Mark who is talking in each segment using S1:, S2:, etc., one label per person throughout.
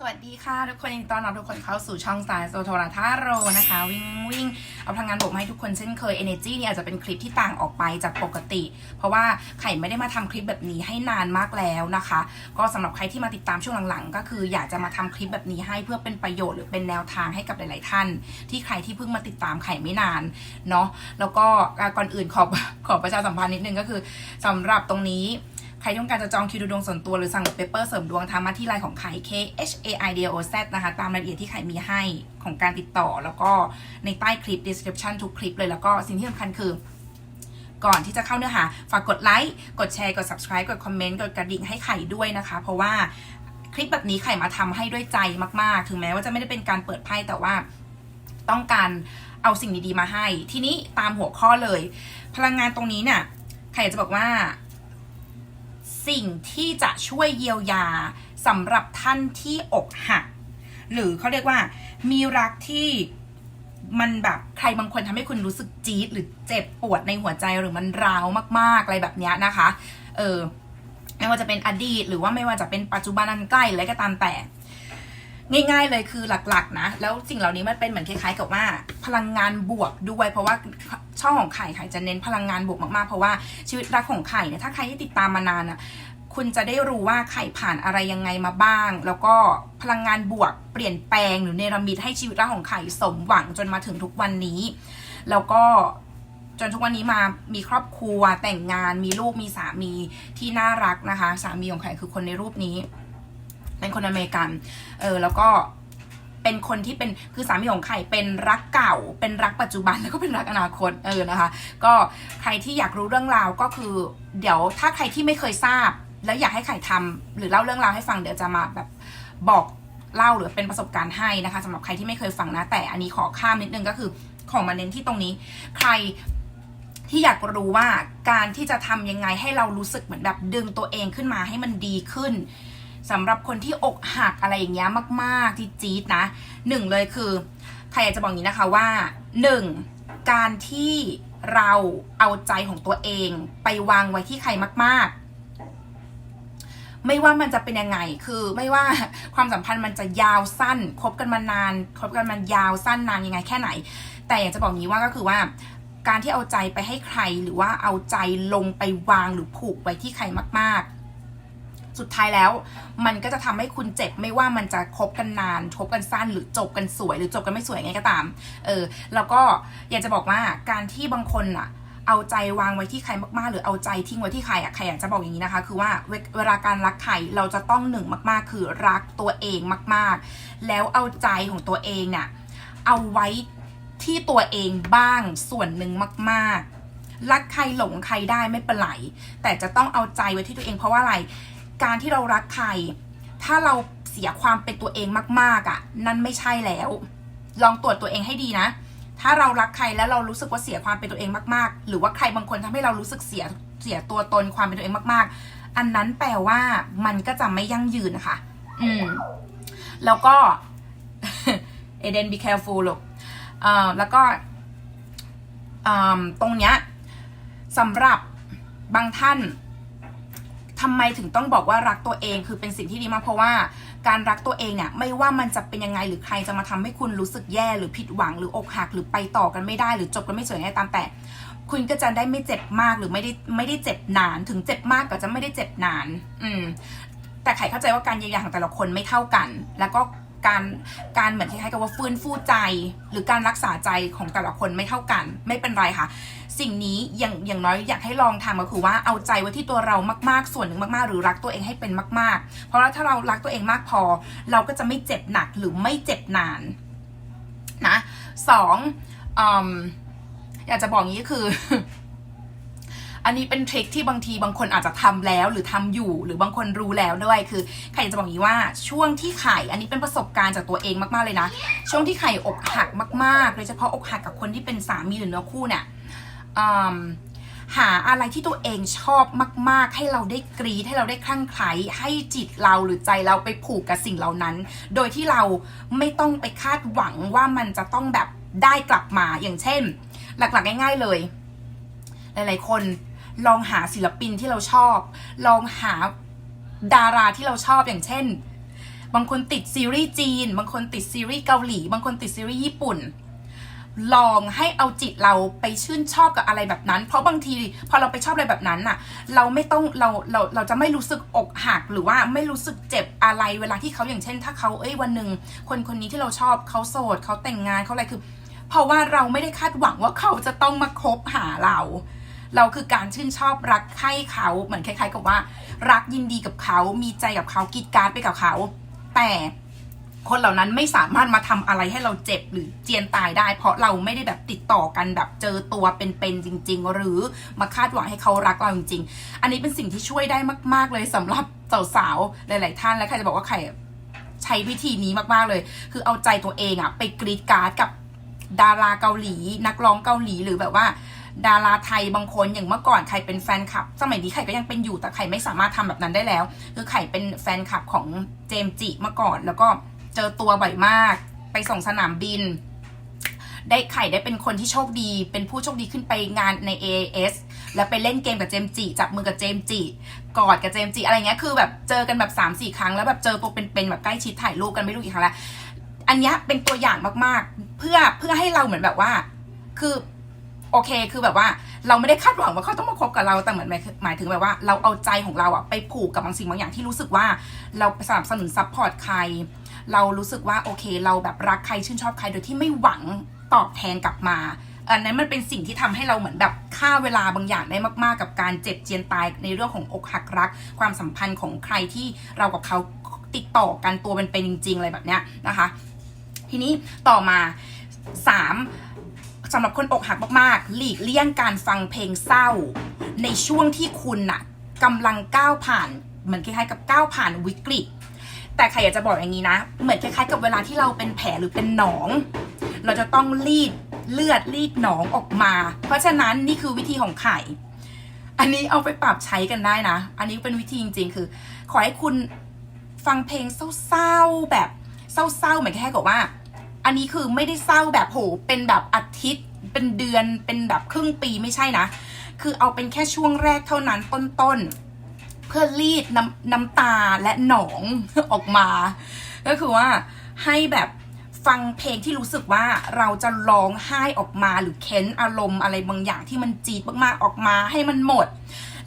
S1: สวัสดีค่ะ ทุกคนยินดีต้อนรับทุกคนเข้าสู่ช่องสายโซโทราทาโรนะคะ วิ่งวิ่งเอาพลังงานบวกมาให้ทุกคนเช่นเคย Energy เนี่ยอาจจะเป็นคลิปที่ต่างออกไปจากปกติ เพราะว่าไข่ไม่ได้มาทำคลิปแบบนี้ให้นานมากแล้วนะคะ ก็สำหรับใครที่มาติดตามช่วงหลังๆ ก็คืออยากจะมาทำคลิปแบบนี้ให้เพื่อเป็นประโยชน์หรือเป็นแนวทางให้กับหลาย ๆ ท่าน ที่ใครที่เพิ่งมาติดตามไข่ไม่นานเนาะแล้วก็ก่อนอื่นขอขอประชาสัมพันธ์นิดนึงก็คือสำหรับตรงนี้ ครต้องการจะจองคิวดูดวงส่วนตัวหรือสั่งเปเปอร์เสริมดวงทางมาที่ไลน์ของไข่ K H A I D O Z นะคะ ตามรายละเอียดที่ไข่มีให้ของการติดต่อ แล้วก็ในใต้คลิป description ทุกคลิปเลยแล้วก็สิ่งที่สำคัญคือก่อนที่จะเข้าเนื้อหา ฝากกดไลค์ กดแชร์ กด subscribe กดคอมเมนต์ กดกระดิ่งให้ไข่ด้วยนะคะ เพราะว่าคลิปแบบนี้ไข่มาทำให้ด้วยใจมาก ๆ ถึงแม้ว่าจะไม่ได้เป็นการเปิดไพ่แต่ว่าต้องการเอาสิ่งดี ๆ มาให้ ทีนี้ตามหัวข้อเลย พลังงานตรงนี้เนี่ยไข่อยากจะบอกว่า สิ่งที่จะช่วยเยียวยาสำหรับท่านที่อกหัก หรือเขาเรียกว่า มีรักที่มันแบบใครบางคนทำให้คุณรู้สึกจี๊ดหรือเจ็บปวดในหัวใจหรือมันร้าวมาก ๆ อะไรแบบนี้นะคะ เออไม่ว่าจะเป็นอดีต หรือว่าไม่ว่าจะเป็นปัจจุบันอันใกล้อะไรก็ตามแต่ ง่าย ๆ เลยคือหลักๆนะ แล้วสิ่งเหล่านี้มันเป็นเหมือนคล้ายๆกับว่า พลังงานบวกด้วย เพราะว่าช่องของไข่ไข่จะเน้นพลังงานบวกมากๆ เพราะว่าชีวิตรักของไข่เนี่ยถ้าใครที่ติดตามมานานอะคุณจะได้รู้ว่าไข่ผ่านอะไรยังไงมาบ้าง แล้วก็พลังงานบวกเปลี่ยนแปลงหรือเนรมิตให้ชีวิตรักของไข่สมหวังจนมาถึงทุกวันนี้ แล้วก็จนทุกวันนี้มามีครอบครัวแต่งงานมีลูกมีสามีที่น่ารักนะคะ สามีของไข่คือคนในรูปนี้ เป็นคนอเมริกัน เออ แล้วก็เป็นคนที่เป็นคือสามีของไข่เป็นรักเก่า เป็นรักปัจจุบันแล้วก็เป็นรักอนาคตเออนะคะ ก็ใครที่อยากรู้เรื่องราวก็คือ เดี๋ยวถ้าใครที่ไม่เคยทราบ แล้วอยากให้ไข่ทำหรือเล่าเรื่องราวให้ฟังเดี๋ยวจะมาแบบบอกเล่าหรือเป็นประสบการณ์ให้นะคะสำหรับใครที่ไม่เคยฟังนะ แต่อันนี้ขอข้ามนิดนึงก็คือของมาเน้นที่ตรงนี้ ใครที่อยากรู้ว่าการที่จะทำยังไงให้เรารู้สึกเหมือนแบบดึงตัวเองขึ้นมาให้มันดีขึ้น สำหรับคนที่อกหักอะไรอย่างเงี้ยมากๆที่จี๊ดนะหนึ่งเลยคือใครอยากจะบอกอย่างนี้นะคะว่าหนึ่งการที่เราเอาใจของตัวเองไปวางไว้ที่ใครมาก ๆ ไม่ว่ามันจะเป็นยังไงคือไม่ว่าความสัมพันธ์มันจะยาวสั้นคบกันมานานคบกันมันยาวสั้นนานยังไงแค่ไหน แต่อยากจะบอกนี้ว่าก็คือว่าการที่เอาใจไปให้ใครหรือว่าเอาใจลงไปวางหรือผูกไว้ที่ใครมาก ๆ สุดท้ายแล้ว มันก็จะทำให้คุณเจ็บไม่ว่ามันจะคบกันนานคบกันสั้นหรือจบกันสวย หรือจบกันไม่สวยไงก็ตาม เออ แล้วก็อยากจะบอกว่าการที่บางคนอะเอาใจวางไว้ที่ใครมากๆ หรือเอาใจทิ้งไว้ที่ใครอะใครอยากจะบอกอย่างนี้นะคะ คือว่าเวลาการรักใครเราจะต้องหนึ่งมากๆ คือรักตัวเองมาก ๆ แล้วเอาใจของตัวเองเนี่ยเอาไว้ที่ตัวเองบ้างส่วนหนึ่งมาก ๆ รักใครหลงใครได้ไม่เป็นไรแต่จะต้องเอาใจไว้ที่ตัวเองเพราะว่าอะไร การที่เรารักใคร ถ้าเราเสียความเป็นตัวเองมาก ๆอะ นั่นไม่ใช่แล้ว ลองตรวจตัวเองให้ดีนะ ถ้าเรารักใครแล้วเรารู้สึกว่าเสียความเป็นตัวเองมากๆ หรือว่าใครบางคนทำให้เรารู้สึกเสียเสียตัวตนความเป็นตัวเองมาก ๆ อันนั้นแปลว่ามันก็จะไม่ยั่งยืนนะคะ อืม แล้วก็เอเดน be careful ลูกเอ่อแล้วก็อ่าตรงเนี้ยสำหรับบางท่าน ทำไมถึงต้องบอกว่ารักตัวเองคือเป็นสิ่งที่ดีมากเพราะว่าการรักตัวเองเนี่ยไม่ว่ามันจะเป็นยังไงหรือใครจะมาทำให้คุณรู้สึกแย่หรือผิดหวังหรืออกหักหรือไปต่อกันไม่ได้หรือจบกันไม่สวยไงตามแต่ คุณก็จะได้ไม่เจ็บมากหรือไม่ได้ไม่ได้เจ็บนานถึงเจ็บมากก็จะไม่ได้เจ็บนาน อืมแต่ไข่เข้าใจว่าการเยียวยาของแต่ละคนไม่เท่ากัน แล้วก็ การการเหมือนคล้ายๆกับว่าฟื้นฟูใจ หรือการรักษาใจของแต่ละคนไม่เท่ากัน ไม่เป็นไรค่ะ สิ่งนี้อย่างอย่างน้อยอยากให้ลองทำก็คือว่าเอาใจไว้ที่ตัวเรามากๆส่วนหนึ่งมากๆ หรือรักตัวเองให้เป็นมาก ๆ เพราะว่าถ้าเรารักตัวเองมากพอ เราก็จะไม่เจ็บหนักหรือไม่เจ็บนานนะสองออยากจะบอกงี้คือ อันนี้เป็นทริคที่บางทีบางคนอาจจะทำแล้วหรือทำอยู่หรือบางคนรู้แล้วด้วยคือไข่จะบอกงนี้ว่าช่วงที่ไข่อันนี้เป็นประสบการณ์จากตัวเองมากๆเลยนะ ช่วงที่ไข่อกหักมากๆโดยเฉพาะอกหักกับคนที่เป็นสามีหรือเนื้อคู่เนี่ยหาอะไรที่ตัวเองชอบมาก ๆ ให้เราได้กรีดให้เราได้คลั่งไคล้ให้จิตเราหรือใจเราไปผูกกับสิ่งเหล่านั้น โดยที่เราไม่ต้องไปคาดหวังว่ามันจะต้องแบบได้กลับมาอย่างเช่น หลักๆ ง่าย ๆ เลย หลาย ๆ คน ลองหาศิลปินที่เราชอบ ลองหาดาราที่เราชอบอย่างเช่น บางคนติดซีรีส์จีน บางคนติดซีรีส์เกาหลี บางคนติดซีรีส์ญี่ปุ่น ลองให้เอาจิตเราไปชื่นชอบกับอะไรแบบนั้น เพราะบางทีพอเราไปชอบอะไรแบบนั้นน่ะ เราไม่ต้องเราเราเราจะไม่รู้สึกอกหักหรือว่าไม่รู้สึกเจ็บอะไรเวลาที่เขาอย่างเช่น ถ้าเขาเอ้ยวันหนึ่งคนคนนี้ที่เราชอบเขาโสดเขาแต่งงานเขาอะไรคือ เพราะว่าเราไม่ได้คาดหวังว่าเขาจะต้องมาคบหาเรา เราคือการชื่นชอบรักใคร่เขาเหมือนคล้าย ๆ กับว่า รักยินดีกับเขา มีใจกับเขากรีดการไปกับเขา แต่คนเหล่านั้นไม่สามารถมาทำอะไรให้เราเจ็บหรือเจียนตายได้ เพราะเราไม่ได้แบบติดต่อกันแบบเจอตัวเป็นๆจริง ๆ หรือมาคาดหวังให้เขารักเราจริง ๆ อันนี้เป็นสิ่งที่ช่วยได้มาก ๆเลยสำหรับสาวๆหลาย ๆ ท่านและใครจะบอกว่าใครใช้วิธีนี้มากๆเลย คือเอาใจตัวเองอะไปกรีดการ์ดกับดาราเกาหลี นักร้องเกาหลีหรือแบบว่า ดาราไทยบางคนอย่างเมื่อก่อนใครเป็นแฟนคลับ สมัยนี้ใครก็ยังเป็นอยู่แต่ใครไม่สามารถทำแบบนั้นได้แล้ว คือใครเป็นแฟนคลับของเจมจิเมื่อก่อน แล้วก็เจอตัวบ่อยมาก ไปส่งสนามบิน ได้ไข่ได้เป็นคนที่โชคดี เป็นผู้โชคดีขึ้นไปงานใน AAS แล้วไปเล่นเกมกับเจมจิจับมือกับเจมจิกอดกับเจมจิอะไรเงี้ยคือแบบเจอกันแบบ3าสี่ครั้งแล้วแบบเจอตัวเป็นๆแบบใกล้ชิดถ่ายรูปกันไม่รู้กี่ครั้งแล้วอันนี้เป็นตัวอย่างมากๆ เพื่อเพื่อให้เราเหมือนแบบว่า คือ โอเค คือแบบว่าเราไม่ได้คาดหวังว่าเขาต้องมาคบกับเราแต่เหมือนหมายถึงแบบว่า เราเอาใจของเราอะไปผูกกับบางสิ่งบางอย่างที่รู้สึกว่า เราสนับสนุนซัพพอร์ตใคร เรารู้สึกว่าโอเค เราแบบรักใครชื่นชอบใครโดยที่ไม่หวังตอบแทนกลับมาอันนั้นมันเป็นสิ่งที่ทำให้เราเหมือนแบบค่าเวลาบางอย่างได้มากๆ กับการเจ็บเจียนตายในเรื่องของอกหักรัก ความสัมพันธ์ของใครที่เรากับเขาติดต่อกันตัวเป็นๆจริงๆอะไรแบบเนี้ยนะคะ ทีนี้ต่อมาสาม สำหรับคนอกหักมากๆ หลีกเลี่ยงการฟังเพลงเศร้า ในช่วงที่คุณน่ะกำลังก้าวผ่านเหมือนคล้ายๆกับก้าวผ่านวิกฤต แต่ใครอยากจะบอกอย่างนี้นะ เหมือนคล้ายๆกับเวลาที่เราเป็นแผลหรือเป็นหนอง เราจะต้องรีดเลือดรีดหนองออกมา เพราะฉะนั้นนี่คือวิธีของไข่ อันนี้เอาไปปรับใช้กันได้นะ อันนี้เป็นวิธีจริงๆ คือ ขอให้คุณฟังเพลงเศร้าๆแบบเศร้าๆเหมือนแค่กับว่า อันนี้คือไม่ได้เศร้าแบบโหเป็นแบบอาทิตย์ เป็นเดือนเป็นแบบครึ่งปีไม่ใช่นะ คือเอาเป็นแค่ช่วงแรกเท่านั้นต้นๆ เพื่อรีดน้ำน้ำตาและหนองออกมา ก็คือว่าให้แบบฟังเพลงที่รู้สึกว่าเราจะร้องไห้ออกมาหรือเค้นอารมณ์อะไรบางอย่างที่มันจีดมากๆออกมาให้มันหมด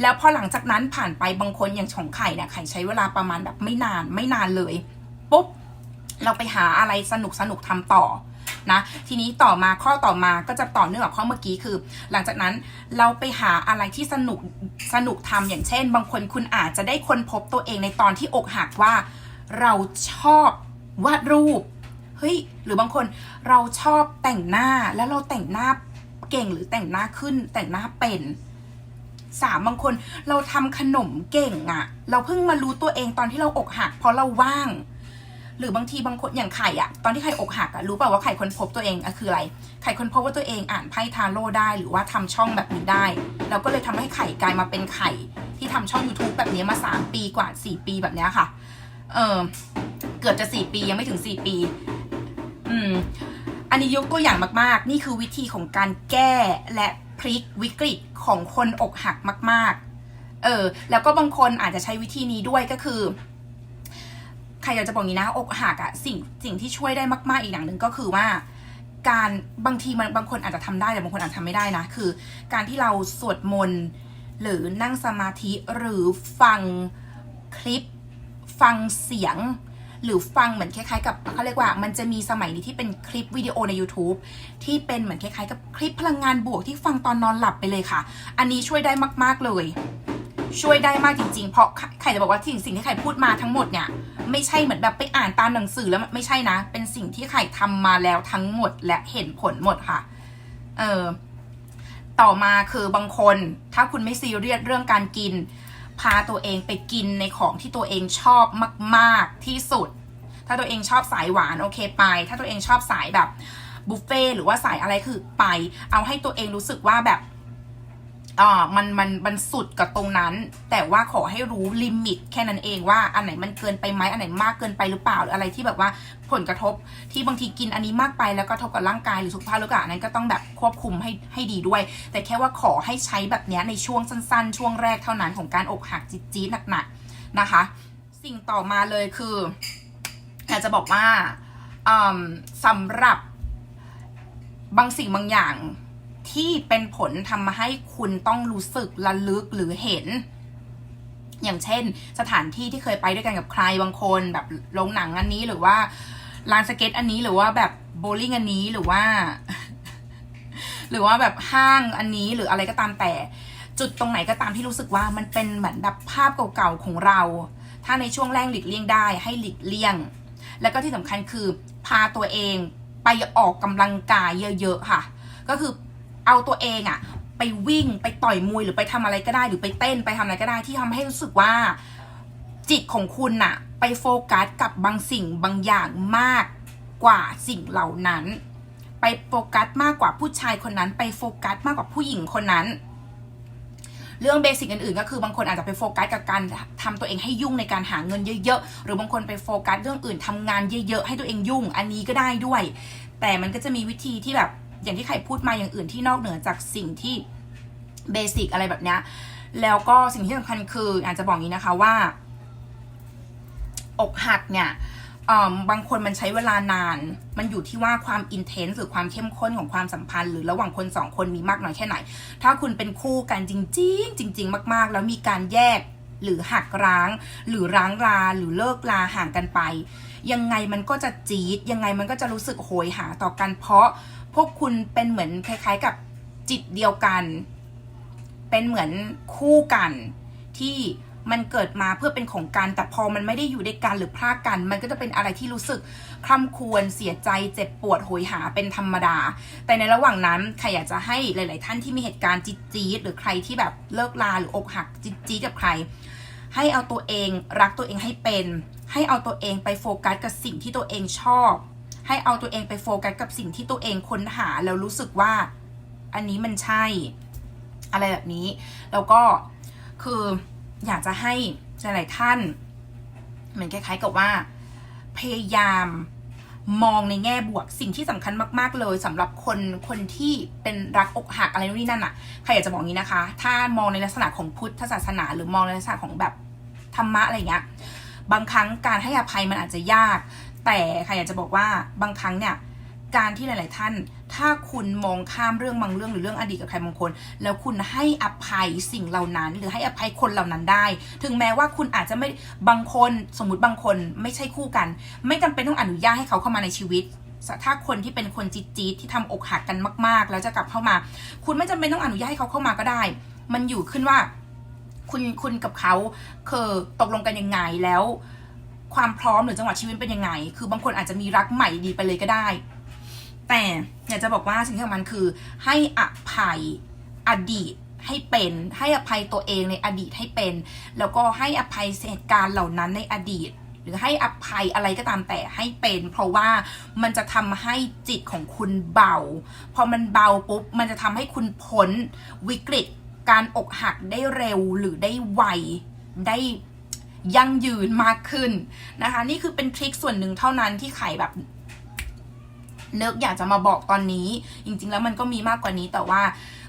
S1: แล้วพอหลังจากนั้นผ่านไปบางคนอย่างของไข่เนี่ยไข่ใช้เวลาประมาณแบบไม่นานไม่นานเลยปุ๊บ เราไปหาอะไรสนุกสนุกทำต่อนะทีนี้ต่อมาข้อต่อมาก็จะต่อเนื่องกับข้อเมื่อกี้คือ หลังจากนั้นเราไปหาอะไรที่สนุกสนุกทำอย่างเช่น บางคนคุณอาจจะได้ค้นพบตัวเองในตอนที่อกหักว่า เราชอบวาดรูปเฮ้ยหรือบางคนเราชอบแต่งหน้าแล้วเราแต่งหน้าเก่งหรือแต่งหน้าขึ้นแต่งหน้าเป็นสามบางคนเราทำขนมเก่งอะเราเพิ่งมารู้ตัวเองตอนที่เราอกหักเพราะเราว่าง หรือบางทีบางคนอย่างไข่อะตอนที่ไข่อกหักอะรู้เปล่าว่าไข่ค้นพบตัวเองอะคืออะไร ไข่ค้นพบว่าตัวเองอ่านไพ่ทาโร่ได้หรือว่าทำช่องแบบนี้ได้แล้วก็เลยทำให้ไข่กลายมาเป็นไข่ที่ทำช่อง YouTube แบบนี้มาสามปีกว่าสี่ปีแบบนี้ค่ะ เออเกือบจะสี่ปียังไม่ถึงสี่ปี อืม อันนี้ยกตัวอย่างมากๆ นี่คือวิธีของการแก้และพลิกวิกฤตของคนอกหักมาก ๆ เออ แล้วก็บางคนอาจจะใช้วิธีนี้ด้วยก็คือ รอยากจะบอกงี้นะอกหักอะสิ่งสิ่งที่ช่วยได้มากๆอีกอย่างหนึ่งก็คือว่า การบางทีมันบางคนอาจจะทำได้แต่บางคนอาจจะทำไม่ได้นะ คือ การที่เราสวดมนต์หรือนั่งสมาธิหรือฟังคลิป ฟังเสียง หรือฟังเหมือนคล้ายๆ กับเขาเรียกว่ามันจะมีสมัยนี้ที่เป็นคลิปวิดีโอใน YouTube ที่เป็นเหมือนคล้ายๆ กับคลิปพลังงานบวกที่ฟังตอนนอนหลับไปเลยค่ะ อันนี้ช่วยได้มาก ๆเลยช่วยได้มากจริงๆ เพราะใครจะบอกว่าสิ่งสิ่งที่ใครพูดมาทั้งหมดเนี่ย ไม่ใช่เหมือนแบบไปอ่านตามหนังสือแล้วไม่ใช่นะ เป็นสิ่งที่ใครทำมาแล้วทั้งหมดและเห็นผลหมดค่ะ เออต่อมาคือบางคน ถ้าคุณไม่ซีเรียสเรื่องการกิน พาตัวเองไปกินในของที่ตัวเองชอบมาก ๆที่สุด ถ้าตัวเองชอบสายหวานโอเคไป ถ้าตัวเองชอบสายแบบบุฟเฟ่หรือว่าสายอะไรคือไป เอาให้ตัวเองรู้สึกว่าแบบ อ่ามันมันมันสุดกับตรงนั้น แต่ว่าขอให้รู้ลิมิตแค่นั้นเองว่าอันไหนมันเกินไปไหมอันไหนมากเกินไปหรือเปล่าหรืออะไรที่แบบว่าผลกระทบที่บางทีกินอันนี้มากไปแล้วก็กระทบกับร่างกายหรือสุขภาพหรือเปล่านั้นก็ต้องแบบควบคุมให้ให้ดีด้วย แต่แค่ว่าขอให้ใช้แบบนี้ในช่วงสั้น ๆ ช่วงแรกเท่านั้นของการอกหักจี๊ดๆหนักๆนะคะ สิ่งต่อมาเลยคืออยากจะบอกว่าอืมสำหรับบางสิ่งบางอย่าง ที่เป็นผลทำมาให้คุณต้องรู้สึกระลึกหรือเห็น อย่างเช่น สถานที่ที่เคยไปด้วยกันกับใครบางคนแบบโรงหนังอันนี้หรือว่าลานสเก็ตอันนี้หรือว่าแบบโบว์ลิ่งอันนี้หรือว่า หรือว่าแบบห้างอันนี้หรืออะไรก็ตามแต่ จุดตรงไหนก็ตามที่รู้สึกว่ามันเป็นเหมือนแบบภาพเก่าๆของเรา ถ้าในช่วงแรกหลีกเลี่ยงได้ ให้หลีกเลี่ยง แล้วก็ที่สำคัญคือพาตัวเองไปออกกำลังกายเยอะ ๆ ค่ะ ก็คือ เอาตัวเองอะไปวิ่งไปต่อยมวยหรือไปทำอะไรก็ได้ หรือไปเต้นไปทำอะไรก็ได้ที่ทำให้รู้สึกว่าจิตของคุณน่ะ ไปโฟกัสกับบางสิ่งบางอย่างมากกว่าสิ่งเหล่านั้น ไปโฟกัสมากกว่าผู้ชายคนนั้น ไปโฟกัสมากกว่าผู้หญิงคนนั้น เรื่องเบสิกอื่นๆ ก็คือบางคนอาจจะไปโฟกัสกับการทำตัวเองให้ยุ่งในการหาเงินเยอะๆ หรือบางคนไปโฟกัสเรื่องอื่นทำงานเยอะๆ ให้ตัวเองยุ่ง อันนี้ก็ได้ด้วย แต่มันก็จะมีวิธีที่แบบ อย่างที่ใครพูดมาอย่างอื่นที่นอกเหนือจากสิ่งที่เบสิกอะไรแบบเนี้ยแล้วก็สิ่งที่สำคัญคืออาจจะบอกนี้นะคะว่า อกหักเนี่ยบางคนมันใช้เวลานาน มันอยู่ที่ว่าความอินเทนส์หรือความเข้มข้นของความสัมพันธ์ หรือระหว่างคนสองคนมีมากน้อยแค่ไหน ถ้าคุณเป็นคู่กันจริง ๆ จริง ๆ มาก ๆ แล้วมีการแยกหรือหักร้าง หรือร้างราหรือเลิกลาห่างกันไป ยังไงมันก็จะจี๊ดยังไงมันก็จะรู้สึกโหยหาต่อกันเพราะ พวกคุณเป็นเหมือนคล้าย ๆ กับจิตเดียวกัน เป็นเหมือนคู่กัน ที่มันเกิดมาเพื่อเป็นของกัน แต่พอมันไม่ได้อยู่ด้วยกันหรือพรากกัน มันก็จะเป็นอะไรที่รู้สึกคร่ำควรเสียใจเจ็บปวดโหยหาเป็นธรรมดา แต่ในระหว่างนั้นใครอยากจะให้หลาย ๆ ท่านที่มีเหตุการณ์จี๊ดจี๊ดหรือใครที่แบบเลิกลาหรืออกหักจี๊ดจี๊ดกับใคร ให้เอาตัวเองรักตัวเองให้เป็น ให้เอาตัวเองไปโฟกัสกับสิ่งที่ตัวเองชอบ ให้เอาตัวเองไปโฟกัสกับสิ่งที่ตัวเองค้นหาแล้วรู้สึกว่า อันนี้มันใช่ อะไรแบบนี้ แล้วก็คืออยากจะให้หลายๆท่าน เหมือนคล้ายๆกับว่า พยายามมองในแง่บวกสิ่งที่สำคัญมาก ๆ เลยสำหรับคนคนที่เป็นรักอกหักอะไรนู่นนี่นั่นอะใครอยากจะบอกงี้นะคะ ถ้ามองในลักษณะของพุทธศาสนา หรือมองในลักษณะของแบบธรรมะอะไรเงี้ยบางครั้งการให้อภัยมันอาจจะยาก แต่ใครอยากจะบอกว่าบางครั้งเนี่ยการที่หลาย ๆ ท่าน ถ้าคุณมองข้ามเรื่องบางเรื่องหรือเรื่องอดีตกับใครบางคน แล้วคุณให้อภัยสิ่งเหล่านั้น หรือให้อภัยคนเหล่านั้นได้ ถึงแม้ว่าคุณอาจจะไม่บางคนสมมติบางคนไม่ใช่คู่กัน ไม่จำเป็นต้องอนุญาตให้เขาเข้ามาในชีวิต ถ้าคนที่เป็นคนจี๊ดๆที่ทำอกหักกันมาก ๆ แล้วจะกลับเข้ามา คุณไม่จำเป็นต้องอนุญาตให้เขาเข้ามาก็ได้ มันอยู่ขึ้นว่า คุณคุณกับเขาคือตกลงกันยังไงแล้ว ความพร้อมหรือจังหวะชีวิตเป็นยังไง คือบางคนอาจจะมีรักใหม่ดีไปเลยก็ได้ แต่อยากจะบอกว่าสิ่งที่สำคัญคือ ให้อภัยอดีตให้เป็น ให้อภัยตัวเองในอดีตให้เป็น แล้วก็ให้อภัยเหตุการณ์เหล่านั้นในอดีต หรือให้อภัยอะไรก็ตามแต่ให้เป็น เพราะว่ามันจะทำให้จิตของคุณเบา พอมันเบาปุ๊บ มันจะทำให้คุณพ้นวิกฤต การอกหักได้เร็วหรือได้ไวได้ ยั่งยืนมากขึ้นนะคะ นี่คือเป็นทริคส่วนหนึ่งเท่านั้นที่ไข่แบบเนึกอยากจะมาบอกตอนนี้ จริง ๆ แล้วมันก็มีมากกว่านี้แต่ว่า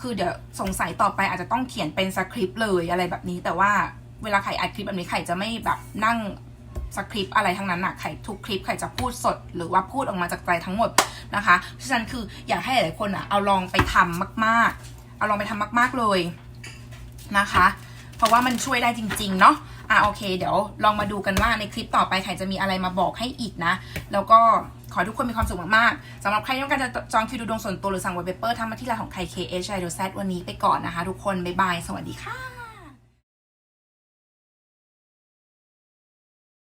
S1: คือเดี๋ยวสงสัยต่อไปอาจจะต้องเขียนเป็นสคริปต์เลยอะไรแบบนี้ แต่ว่าเวลาไข่อัดคลิปแบบนี้ไข่จะไม่แบบนั่งสคริปต์อะไรทั้งนั้นนะไข่ทุกคลิปไข่จะพูดสด หรือว่าพูดออกมาจากใจทั้งหมดนะคะเพราะฉะนั้นคืออยากให้หลายๆคนอะเอาลองไปทำมาก ๆ เอาลองไปทำมาก ๆเลยนะคะ เพราะว่ามันช่วยได้จริง ๆ เนาะ อะโอเค เดี๋ยวลองมาดูกันว่าในคลิปต่อไปไข่จะมีอะไรมาบอกให้อีกนะ แล้วก็ขอทุกคนมีความสุขมากๆสำหรับใครที่ต้องการจะจองคิวดูดวงส่วนตัวหรือสั่งเว็บเปเปอร์ทำมาที่ไลน์ของไข่ KH ไดโดแซวันนี้ไปก่อนนะคะ ทุกคน บ๊ายบาย สวัสดีค่ะ